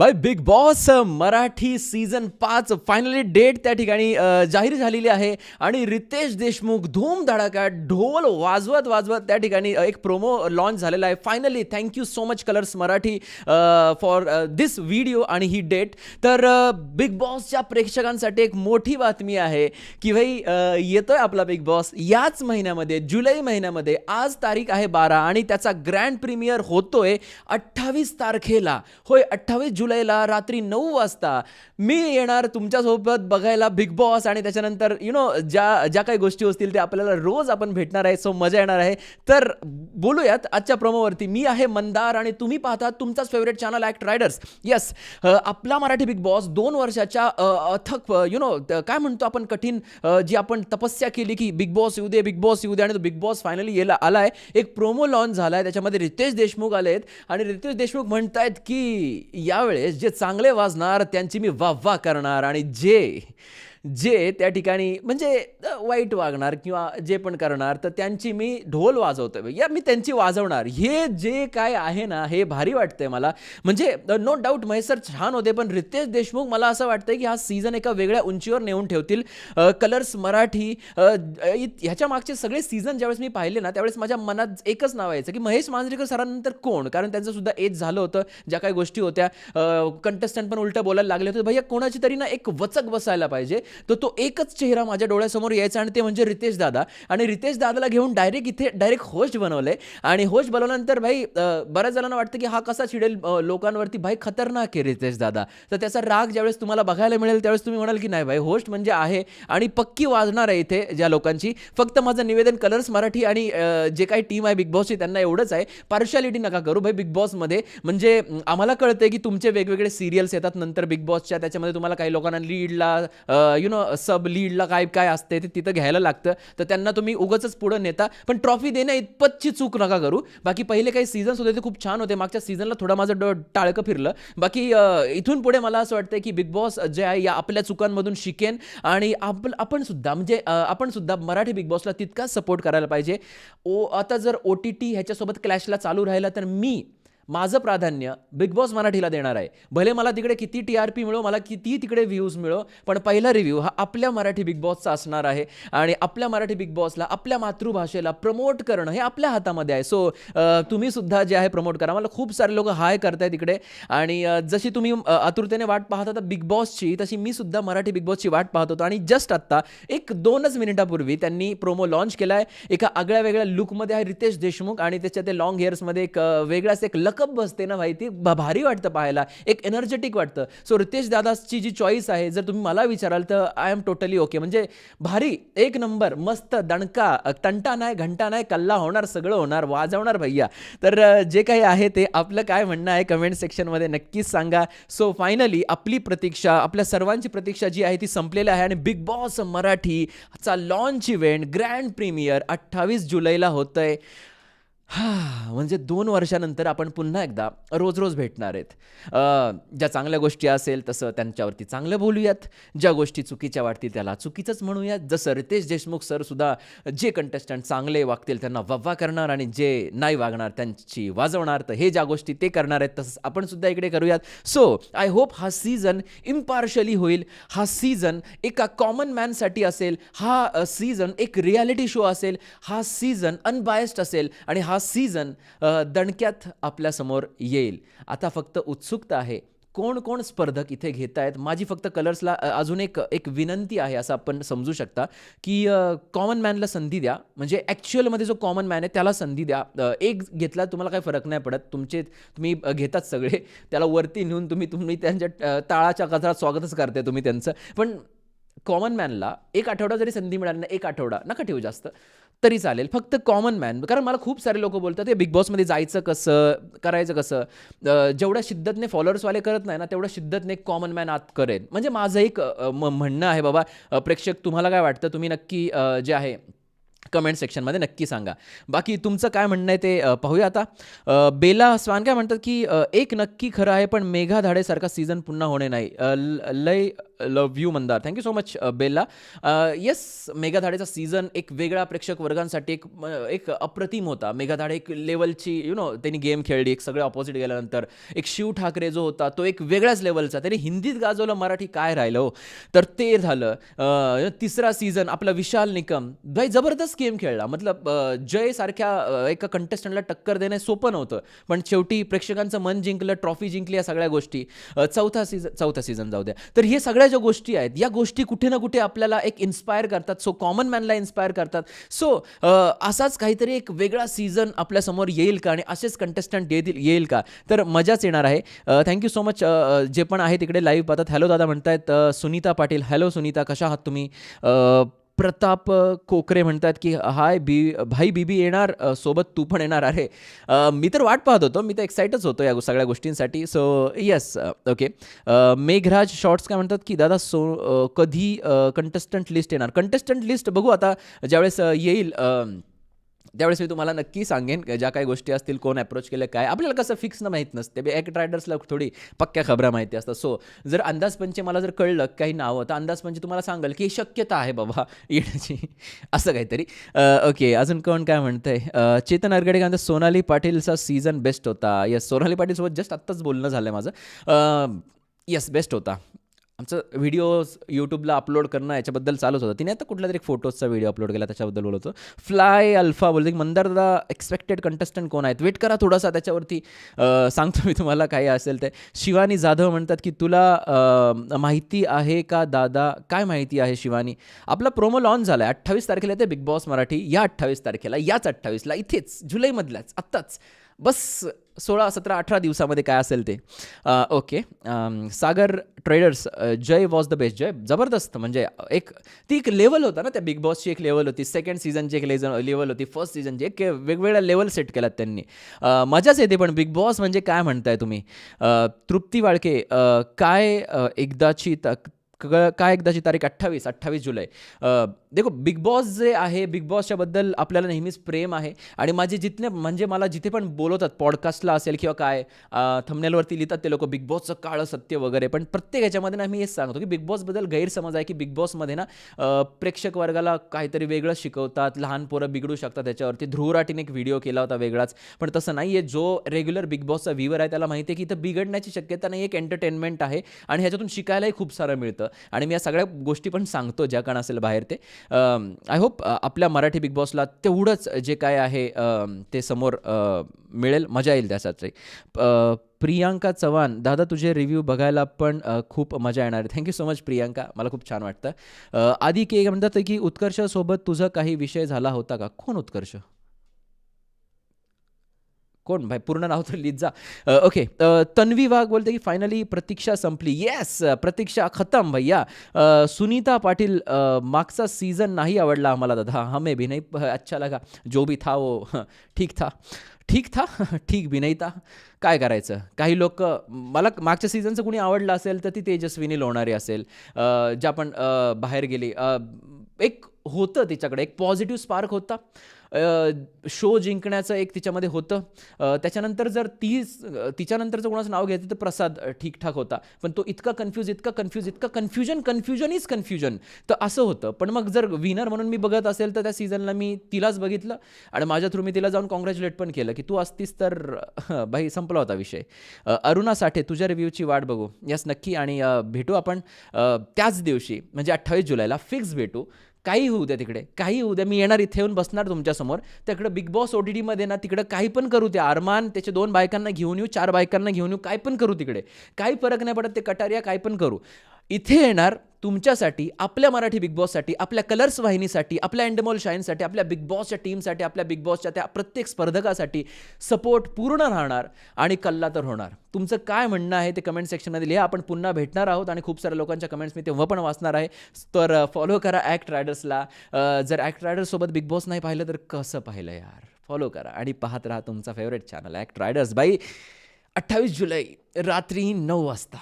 By Bigg Boss Marathi season पाच finally date त्या ठिकाणी जाहीर झालेली आहे. आणि रितेश देशमुख धूम धडाका ढोल वाजवत वाजवत त्या ठिकाणी एक प्रोमो लॉन्च झालेला आहे. Finally thank you so much Colors Marathi for this video आणि ही डेट तर बिग बॉसच्या प्रेक्षकांसाठी एक मोठी बातमी आहे की भाई येतोय आपला बिग बॉस याच महिन्यामध्ये जुलै महिन्यामध्ये. आज तारीख आहे बारा आणि त्याचा ग्रँड प्रीमियर होतोय अठ्ठावीस तारखेला. होय अठ्ठावीस जुलै जुलैला रात्री नऊ वाजता मी येणार तुमच्यासोबत बघायला बिग बॉस आणि त्याच्यानंतर यु नो ज्या ज्या काही गोष्टी असतील ते आपल्याला रोज आपण भेटणार आहे सो मजा येणार आहे. तर बोलूयात आजच्या प्रोमोवरती मी आहे मंदार आणि तुम्ही पाहता तुमचाच favourite channel act riders yes आपला मराठी बिग बॉस दोन वर्षाच्या अथक यु नो काय म्हणतो आपण कठीण जी आपण तपस्या केली की बिग बॉस येऊ दे बिग बॉस येऊ दे आणि तो बिग बॉस फायनली येला आला आहे एक प्रोमो लॉन्च झाला आहे त्याच्यामध्ये रितेश देशमुख आले आहेत आणि रितेश देशमुख म्हणतायत की या त्यावेळेस जे चांगले वाजणार त्यांची मी वा वा करणार आणि जे जे त्या ठिकाणी म्हणजे वाईट वागणार किंवा जे पण करणार तर त्यांची मी ढोल वाजवतो या मी त्यांची वाजवणार. हे जे काय आहे ना हे भारी वाटतंय मला. म्हणजे नो डाऊट महेश सर छान होते पण रितेश देशमुख मला असं वाटतंय की हा सीझन एका वेगळ्या उंचीवर नेऊन ठेवतील. कलर्स मराठी ह्याच्या मागचे सगळे सीझन ज्यावेळेस मी पाहिले ना त्यावेळेस माझ्या मनात एकच नाव यायचं की महेश मांजरेकर सरांनंतर कोण? कारण त्यांचं सुद्धा एज झालं होतं ज्या काही गोष्टी होत्या. कंटेस्टंट पण उलटं बोलायला लागले होते. भैया कोणाची तरी ना एक वचक बसायला पाहिजे. तर तो एकच चेहरा माझ्या डोळ्यासमोर यायचा आणि ते म्हणजे रितेश दादा. आणि रितेश दादाला घेऊन डायरेक्ट इथे डायरेक्ट होस्ट बनवलंय. आणि होस्ट बनवल्यानंतर भाई बऱ्याच जणांना वाटतं की हा कसा चिडेल लोकांवरती. भाई खतरनाक आहे रितेश दादा. तर त्याचा राग ज्यावेळेस तुम्हाला बघायला मिळेल त्यावेळेस तुम्ही म्हणाल की नाही भाई होस्ट म्हणजे आहे आणि पक्की वाजणार आहे इथे ज्या लोकांची. फक्त माझं निवेदन कलर्स मराठी आणि जे काही टीम आहे बिग बॉसची त्यांना एवढंच आहे. पार्शालिटी नका करू भाई बिग बॉसमध्ये म्हणजे आम्हाला कळतंय की तुमचे वेगवेगळे सिरियल्स येतात नंतर बिग बॉसच्या त्याच्यामध्ये तुम्हाला काही लोकांना लीडला यु नो सब लीडला काय काय असते ते तिथं घ्यायला लागतं. तर त्यांना तुम्ही उगच पुढं नेता. पण ट्रॉफी देण्या इतपतची चूक नका करू. बाकी पहिले काही सीझन्स होते ते खूप छान होते. मागच्या सीझनला थोडं माझं ड टाळकं फिरलं. बाकी इथून पुढे मला असं वाटतं की बिग बॉस जे आहे या आपल्या चुकांमधून शिकेन. आणि आप आपण सुद्धा म्हणजे आपण सुद्धा मराठी बिग बॉसला तितकाच सपोर्ट करायला पाहिजे. ओ आता जर ओ टी टी ह्याच्यासोबत क्लॅशला चालू राहिला तर मी माझं प्राधान्य बिग बॉस मराठीला देणार आहे. भले मला तिकडे किती टी आर पी मिळो मला किती तिकडे व्ह्यूज मिळो पण पहिला रिव्ह्यू हा आपल्या मराठी बिग बॉसचा असणार आहे. आणि आपल्या मराठी बिग बॉसला आपल्या मातृभाषेला प्रमोट करणं हे आपल्या हातामध्ये आहे. सो तुम्ही सुद्धा जे आहे प्रमोट करा. मला खूप सारे लोक हाय करताय तिकडे आणि जशी तुम्ही आतुरतेने वाट पाहत होता बिग बॉसची तशी मी सुद्धा मराठी बिग बॉसची वाट पाहत होतो. आणि जस्ट आत्ता एक दोनच मिनिटापूर्वी त्यांनी प्रोमो लॉन्च केला आहे एका आगळ्या वेगळ्या लुकमध्ये आहे रितेश देशमुख आणि त्याच्या ते लॉंग हेअर्समध्ये एक वेगळाच एक लकप बसते ना भाई ती भारी वाटतं पाहायला. एक एनर्जेटिक वाटतं. सो रितेश दादाची जी चॉईस आहे जर तुम्ही मला विचाराल तर आय एम टोटली ओके म्हणजे भारी एक नंबर मस्त दणका तंटा नाही घंटा नाही कल्ला होणार सगळं होणार वाजवणार भैया. तर जे काही आहे ते आपलं काय म्हणणं आहे कमेंट सेक्शनमध्ये नक्कीच सांगा. सो फायनली आपली प्रतीक्षा आपल्या सर्वांची प्रतीक्षा जी आहे ती संपलेली आहे. आणि बिग बॉस मराठीचा लॉन्च इव्हेंट ग्रँड प्रीमियर अठ्ठावीस जुलैला होतंय. हां म्हणजे दोन वर्षानंतर आपण पुन्हा एकदा रोज रोज भेटणार आहेत. ज्या चांगल्या गोष्टी असेल तसं त्यांच्यावरती चांगलं बोलूयात. ज्या गोष्टी चुकीच्या वाटतील त्याला चुकीचंच म्हणूयात. जसं रितेश देशमुख सरसुद्धा जे कंटेस्टंट चांगले वागतील त्यांना वव्वा करणार आणि जे नाही वागणार त्यांची वाजवणार. तर हे ज्या गोष्टी ते करणार आहेत तसंच आपण सुद्धा इकडे करूयात. सो आय होप हा सीझन इम्पार्शली होईल. हा सीझन एका कॉमन मॅनसाठी असेल. हा सीझन एक रियालिटी शो असेल. हा सीझन अनबायस्ड असेल. आणि हा सीझन दणक्यात आपल्यासमोर येईल. आता फक्त उत्सुकता आहे कोण कोण स्पर्धक इथे घेत आहेत माझी फक्त कलर्सला अजून एक एक विनंती आहे असं आपण समजू शकता की कॉमन मॅनला संधी द्या. म्हणजे ॲक्च्युअलमध्ये जो कॉमन मॅन आहे त्याला संधी द्या. एक घेतला तुम्हाला काही फरक नाही पडत. तुमचे तुम्ही घेतात सगळे. त्याला वरती नेऊन तुम्ही तुम्ही त्यांच्या ताळाच्या टाळाच्या गजरात स्वागतच करते तुम्ही त्यांचं. पण कॉमन मॅनला एक आठवडा जरी संधी मिळाली ना एक आठवडा नका ठेवू जास्त तरी चालेल. फक्त कॉमन मॅन कारण मला खूप सारे लोक बोलतात ते बिग बॉसमध्ये जायचं कसं करायचं कसं? जेवढ्या शिद्दतने फॉलोअर्सवाले करत नाही ना तेवढ्या शिद्दतने कॉमन मॅन आत करेन. म्हणजे माझं एक म- म्हणणं आहे बाबा प्रेक्षक तुम्हाला काय वाटतं? तुम्ही नक्की जे आहे कमेंट सेक्शनमध्ये नक्की सांगा. बाकी तुमचं काय म्हणणं आहे ते पाहूया आता. बेला स्वान काय म्हणतात की एक नक्की खरं आहे पण मेघा धाडेसारखा सीझन पुन्हा होणे नाही. ल- लय love you Mandar thank you so much Bella yes मेघाधाडेचा सीझन एक वेगळा प्रेक्षक वर्गांसाठी एक uh, एक अप्रतिम होता. मेघाधाडे एक लेवलची यु नो त्यांनी गेम खेळली एक सगळं ऑपोजिट गेल्यानंतर. एक शिव ठाकरे जो होता तो एक वेगळ्याच लेवलचा त्यांनी हिंदीत गाजवलं मराठी काय राहिलं हो? तर ते झालं. Uh, तिसरा सीझन आपला विशाल निकम. भाई जबरदस्त गेम खेळला. मतलब uh, जय सारख्या एका कंटेस्टंटला टक्कर देणे सोपं नव्हतं. पण शेवटी प्रेक्षकांचं मन जिंकलं ट्रॉफी जिंकली या सगळ्या गोष्टी. चौथा सीझन चौथा सीझन जाऊ द्या. तर हे सगळ्या ज्या गोष्टी आहेत या गोष्टी कुठे ना कुठे आपल्याला एक इन्स्पायर करतात. सो कॉमन मॅनला इन्स्पायर करतात. सो असाच काहीतरी एक वेगळा सीझन आपल्यासमोर येईल का? आणि असेच कंटेस्टंट येतील येईल का? तर मजाच येणार आहे. थँक्यू सो मच जे पण आहे तिकडे लाईव्ह पाहतात. हॅलो दादा म्हणतायत सुनीता पाटील. हॅलो सुनीता कशा आहात तुम्ही? प्रताप कोकरे म्हणतात की हाय बी भाई बीबी येणार सोबत तू पण येणार. आहे मी तर वाट पाहत होतो मी तर एक्साइटच होतो या सगळ्या गोष्टींसाठी. So yes okay Megharaj shorts काय म्हणतात की दादा सो कधी कंटेस्टंट लिस्ट येणार? कंटेस्टंट लिस्ट बघू आता ज्यावेळेस येईल त्यावेळेस मी तुम्हाला नक्की सांगेन ज्या काही गोष्टी असतील कोण अप्रोच केलं काय. आपल्याला कसं फिक्स न माहीत नसते. बे- एक रायडर्सला थोडी पक्क्या खबरा माहिती असतात. सो जर अंदाजपंचे मला जर कळलं काही नावं तर अंदाजपंचे तुम्हाला सांगाल की शक्यता आहे बाबा येण्याची. असं काहीतरी. ओके अजून कोण काय म्हणतंय? चेतन अरगडे काय म्हणतात सोनाली पाटीलचा सीझन बेस्ट होता. येस सोनाली पाटीलसोबत जस्ट आत्ताच बोलणं झालं आहे माझं येस बेस्ट होता. आमचं व्हिडिओज यूट्यूबला अपलोड करणं याच्याबद्दल चालूच होतं. तिने आता कुठला तरी फोटोजचा व्हिडिओ अपलोड केला त्याच्याबद्दल बोलतो फ्लाय अल्फा बोलतो. की मंदार दादा एक्सपेक्टेड कंटेस्टंट कोण आहेत? वेट करा थोडासा त्याच्यावरती सांगतो मी तुम्हाला काही असेल ते. शिवानी जाधव म्हणतात की तुला माहिती आहे का दादा? काय माहिती आहे शिवानी? आपला प्रोमो लॉन्च झाला आहे अठ्ठावीस तारखेला येते बिग बॉस मराठी. या अठ्ठावीस तारखेला याच अठ्ठावीसला इथेच जुलैमधल्याच आत्ताच. बस सोळा सतरा अठरा दिवसामध्ये काय असेल ते? Okay. Sagar traders Jay was the best. Jay जबरदस्त. म्हणजे एक ती एक लेवल होता ना त्या बिग बॉसची एक लेवल होती. सेकंड सीझनची एक लेवल होती. फर्स्ट सीझनची एक वेगवेगळ्या लेवल सेट केल्यात त्यांनी. मजाच येते पण बिग बॉस म्हणजे काय म्हणताय तुम्ही? तृप्ती वाळके काय एकदाची तक काय एकदाची तारीख? अठ्ठावीस अठ्ठावीस जुलै. देखो बिग बॉस जे आहे बिग बॉसच्या बद्दल आपल्याला नेहमीच प्रेम आहे आणि माझे जितने म्हणजे मला जिथे पण बोलवतात पॉडकास्टला असेल किंवा काय थमनेलवरती लिहितात ते लोक बिग बॉसचं काळं सत्य वगैरे. पण प्रत्येक याच्यामध्ये ना मी हेच सांगतो की बिग बॉसबद्दल गैरसमज आहे की बिग बॉसमध्ये ना प्रेक्षक वर्गाला काहीतरी वेगळं शिकवतात लहान पोरं बिघडू शकतात त्याच्यावरती ध्रुवराटीने एक व्हिडिओ केला होता वेगळाच पण तसं नाही आहे जो रेग्युलर बिग बॉसचा व्ह्यूवर आहे त्याला माहिती आहे की इथं बिघडण्याची शक्यता नाही एक एंटरटेनमेंट आहे आणि ह्याच्यातून शिकायलाही खूप सारं मिळतं. आणि मी या सगळ्या गोष्टी पण सांगतो ज्या कारण असेल बाहेर ते. आय होप आपल्या मराठी बिग बॉसला तेवढंच जे काय आहे ते समोर मिळेल. मजा येईल त्यासाठी. प्रियांका चव्हाण दादा तुझे रिव्ह्यू बघायला पण खूप मजा येणार आहे. Thank you so much Priyanka. मला खूप छान वाटतं. आधी के म्हणतात की उत्कर्षासोबत तुझा काही विषय झाला होता का? कोण उत्कर्ष? कोण? भाई पूर्ण नाव तर लिहित जा. ओके तन्वी वाघ बोलते की फायनली प्रतीक्षा संपली. येस प्रतीक्षा खतम भैया. सुनीता पाटील मागचा सीझन नाही आवडला आम्हाला दादा. हमें भी नाही अच्छा लगा. जो भी था वो ठीक था. ठीक था? ठीक भी नाही था. काय करायचं? काही लोक मला मागच्या सीझनचं कुणी आवडलं असेल तर ती तेजस्विनी लोणारी असेल. ज्या पण बाहेर गेली. एक होतं तिच्याकडे. एक पॉझिटिव्ह स्पार्क होता. शो जिंकण्याचं एक तिच्यामध्ये होतं. त्याच्यानंतर जर ती तिच्यानंतरचं कोणाचं नाव घ्यायचं तर प्रसाद ठीकठाक होता. पण तो इतका कन्फ्यूज इतका कन्फ्यूज इतका कन्फ्युजन कन्फ्युजन इज कन्फ्युजन तर असं होतं. पण मग जर विनर म्हणून मी बघत असेल तर त्या सीझनला मी तिलाच बघितलं आणि माझ्या थ्रू मी तिला जाऊन कॉंग्रॅच्युलेट पण केलं की तू असतीस तर भाई संपला होता विषय. अरुणा साठे तुझ्या रिव्ह्यूची वाट बघू. यस नक्की. आणि भेटू आपण त्याच दिवशी म्हणजे अठ्ठावीस जुलैला फिक्स भेटू. काही होऊ द्या तिकडे काही होऊ द्या मी येणार इथे येऊन बसणार तुमच्यासमोर. तिकडं बिग बॉस ओ टी टीमध्ये ना तिकडं काही पण करू ते. अरमान त्याच्या दोन बायकांना घेऊन येऊ चार बायकांना घेऊन येऊ काय पण करू तिकडे. काही फरक नाही पडत ते कटारिया काय पण करू. इथे येणार तुमच्यासाठी आपल्या मराठी बिग बॉससाठी आपल्या कलर्स वाहिनीसाठी आपल्या अँडमोल शाईनसाठी आपल्या बिग बॉसच्या टीमसाठी आपल्या बिग बॉसच्या त्या प्रत्येक स्पर्धकासाठी सपोर्ट पूर्ण राहणार आणि कल्ला तर होणार. तुमचं काय म्हणणं आहे ते कमेंट सेक्शनमध्ये लिहा. आपण पुन्हा भेटणार आहोत आणि खूप साऱ्या लोकांच्या कमेंट्स मी तेव्हा पण वाचणार आहे. तर फॉलो करा ॲक्ट रायडर्सला जर ॲक्ट रायडर्ससोबत बिग बॉस नाही पाहिलं तर कसं पाहिलं यार? फॉलो करा आणि पाहत राहा तुमचा फेवरेट चॅनल ॲक्ट रायडर्स बाई अठ्ठावीस जुलै रात्री नऊ वाजता.